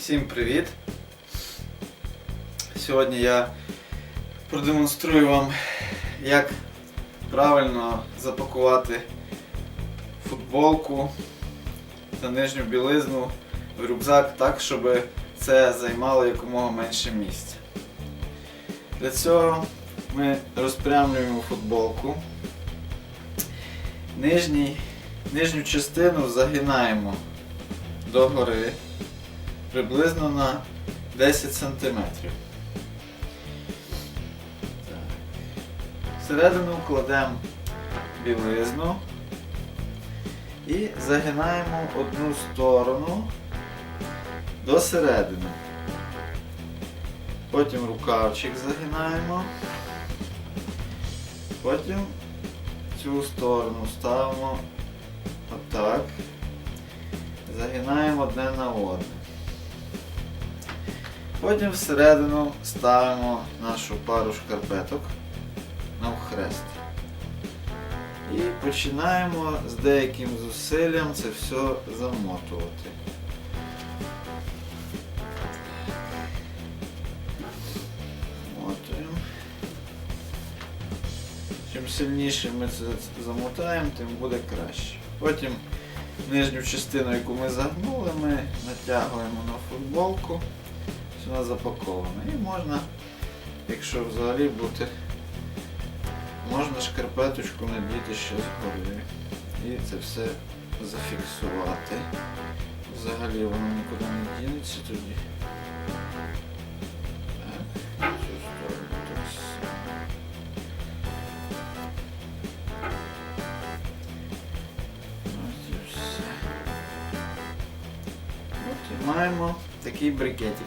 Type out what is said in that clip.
Всім привіт! Сьогодні я продемонструю вам, як правильно запакувати футболку та нижню білизну в рюкзак так, щоб це займало якомога менше місця. Для цього ми розпрямлюємо футболку. Нижній, нижню частину загинаємо догори приблизно на 10 см. Всередину кладемо білизну і загинаємо одну сторону до середини. Потім рукавчик загинаємо. Потім цю сторону ставимо отак. Загинаємо одне на одне. Потім всередину ставимо нашу пару шкарпеток навхрест. І починаємо з деяким зусиллям це все замотувати. Чим сильніше ми це замотаємо, тим буде краще. Потім нижню частину, яку ми загнули, ми натягуємо на футболку. Вона запакована. І можна, якщо взагалі бути, можна шкарпеточку надіти ще згори. І це все зафіксувати. Взагалі воно нікуди не дінеться тоді. Так, цю маємо такий брикетик.